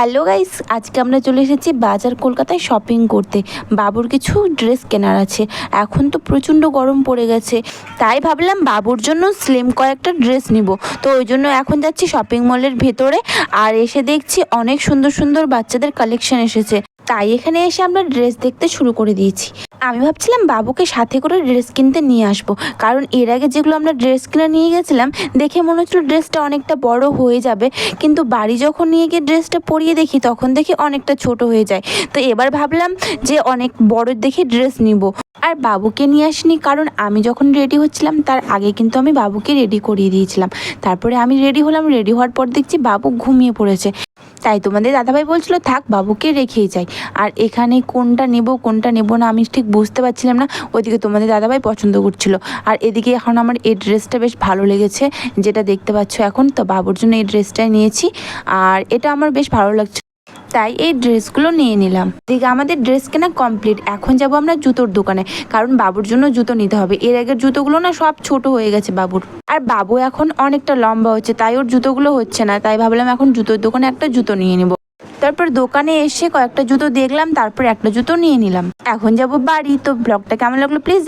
Hello guys, আজকে আমরা চলে এসেছি বাজার কলকাতায় শপিং করতে। বাবুর কিছু ড্রেস কেনার আছে। এখন তো প্রচণ্ড গরম পড়ে গেছে। তাই ভাবলাম বাবুর জন্য স্লিম কয়েকটা ড্রেস নিব। তো ওই জন্য এখন যাচ্ছি শপিং মলের ভেতরে। আর এসে দেখছি অনেক সুন্দর সুন্দর বাচ্চাদের কালেকশন এসেছে। তাই এখানে এসে আমরা ড্রেস দেখতে শুরু করে দিয়েছি। আমি ভাবছিলাম বাবুকে সাথে করে ড্রেস কিনতে নিয়ে আসব। কারণ এর আগে যেগুলো আমরা ড্রেস কিনে নিয়ে গেছিলাম, দেখে মনে হচ্ছিল ড্রেসটা অনেকটা বড় হয়ে যাবে। কিন্তু বাড়ি যখন নিয়ে গিয়ে ড্রেসটা পরিয়ে দেখি, তখন দেখি অনেকটা ছোট হয়ে যায়। তো এবার ভাবলাম যে অনেক বড় দেখে ড্রেস নিব। আর বাবুকে নিয়ে আসিনি, কারণ আমি যখন রেডি হচ্ছিলাম, তার আগে কিন্তু আমি বাবুকে রেডি করিয়ে দিয়েছিলাম। তারপরে আমি রেডি হলাম রেডি হওয়ার পর দেখছি বাবু ঘুমিয়ে পড়েছে। তাই তোমাদের দাদাভাই বলছিল, থাক, বাবুকে রেখেই যাই। আর এখানে কোনটা নেব কোনটা নেব না, আমি ঠিক বুঝতে পারছিলাম না। ওইদিকে তোমাদের দাদাভাই পছন্দ করছিল। আর এদিকে এখন আমার এই ড্রেসটা বেশ ভালো লেগেছে, যেটা দেখতে পাচ্ছ এখন। তো বাবুর জন্য এই ড্রেসটাই নিয়েছি। আর এটা আমার বেশ ভালো লাগছে। তাই এই ড্রেসগুলো নিয়ে নিলাম। দিকে আমাদের ড্রেস কেনা কমপ্লিট। এখন যাব আমরা জুতোর দোকানে। কারণ বাবুর জন্য জুতো নিতে হবে। এর আগের জুতোগুলো না সব ছোট হয়ে গেছে বাবুর। আর বাবু এখন অনেকটা লম্বা হচ্ছে, তাই ওর জুতোগুলো হচ্ছে না। তাই ভাবলাম এখন জুতোর দোকানে একটা জুতো নিয়ে নেব। তারপর দোকানে এসে কয়েকটা জুতো দেখলাম, তারপর একটা জুতো নিয়ে নিলাম। এখন যাব বাড়ি। তো ব্লগটা কেমন লাগল প্লিজ